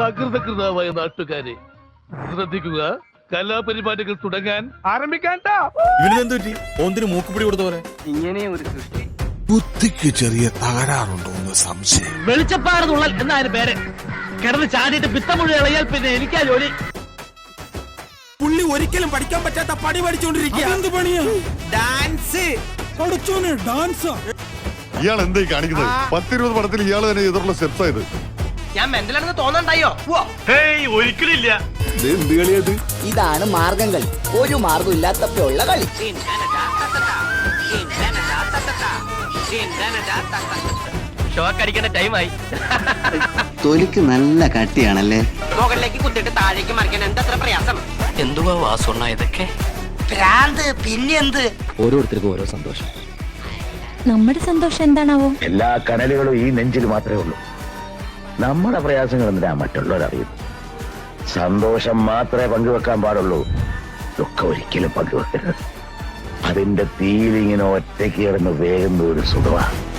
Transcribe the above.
സകൃതകൃതാവായ നാട്ടുകാരെ ശ്രദ്ധിക്കുക. കലാപരിപാടികൾ തുടങ്ങാൻ ആരംഭിക്കാൻ ഓന്തിന് മൂക്കുപിടി കൊടുത്ത പോലെ ഇങ്ങനെ ഒരു സൃഷ്ടി. ബുദ്ധിക്ക് ചെറിയ തകരാറുണ്ടോ എന്ന് സംശയം. വെളിച്ചപ്പാറന്നുള്ളൽ എന്നാണ് പേര്. കിടന്ന് ചാടിയിട്ട് പിത്തം മുഴുവൻ ഇളയാൽ പിന്നെ എനിക്കാ ജോലി. പുള്ളി ഒരിക്കലും പഠിക്കാൻ പറ്റാത്ത പണി പണിയാ? ഡാൻസ്. ഡാൻസ്. ഇയാൾ എന്തായി കാണിക്കുന്നത്? പത്തിരുപത് പടത്തിൽ ഇയാൾ തന്നെ എതിർള്ള സ്റ്റെപ്സ് ആയത് ഞാൻ മെന്റലാണെന്ന് തോന്നണ്ടായോ? ഒരിക്കലില്ല ഇതാണ് മാർഗം കളി. ഒരു മാർഗം ഇല്ലാത്തപ്പോഴുള്ള കളി. ഷോക്ക് അടിക്കേണ്ട ടൈമായി. തൊലിക്ക് നല്ല കട്ടിയാണല്ലേ? മുകളിലേക്ക് കുത്തിട്ട് താഴേക്ക് മറിക്കാൻ എന്തത്ര പ്രയാസം? എന്തുവാ വാസുണ്ണ ഇതൊക്കെ? ഭ്രാന്ത് പിന്നെന്ത്? ഓരോരുത്തർക്കും ഓരോ സന്തോഷം. നമ്മുടെ സന്തോഷം എന്താണാവോ? എല്ലാ കനലുകളും ഈ നെഞ്ചിൽ മാത്രമേ ഉള്ളൂ. നമ്മുടെ പ്രയാസങ്ങൾ എന്തിനാ മറ്റുള്ളവരറിയും സന്തോഷം മാത്രമേ പങ്കുവെക്കാൻ പാടുള്ളൂ. ദുഃഖം ഒരിക്കലും പങ്കുവെക്കരുത്. അതിന്റെ തീയിലിങ്ങനെ ഒറ്റയ്ക്ക് കിടന്ന് വേഗം ഒരു സുഖമാണ്.